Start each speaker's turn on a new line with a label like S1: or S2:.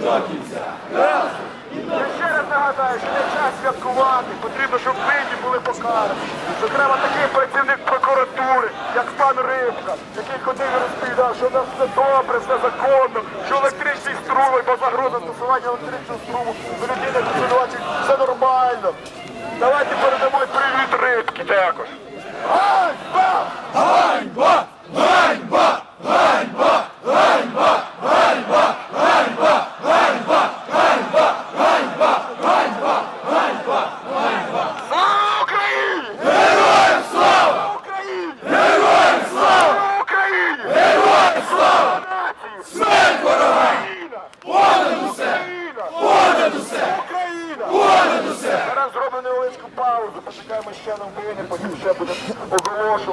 S1: до кінця. Я ще раз нагадаю, що не час святкувати. Потрібно, щоб винні були покарані. Треба такий працівник прокуратури, як пан Рибка, який ходив і розповідав, що в нас все добре, все законно, що електричні струми, бо загроза стосування електричного струму, до людей не все нормально. Давайте передамо привіт рибки також. Зараз зробимо невеличку паузу, почекаємо ще на вини, потім ще буде оголошувати.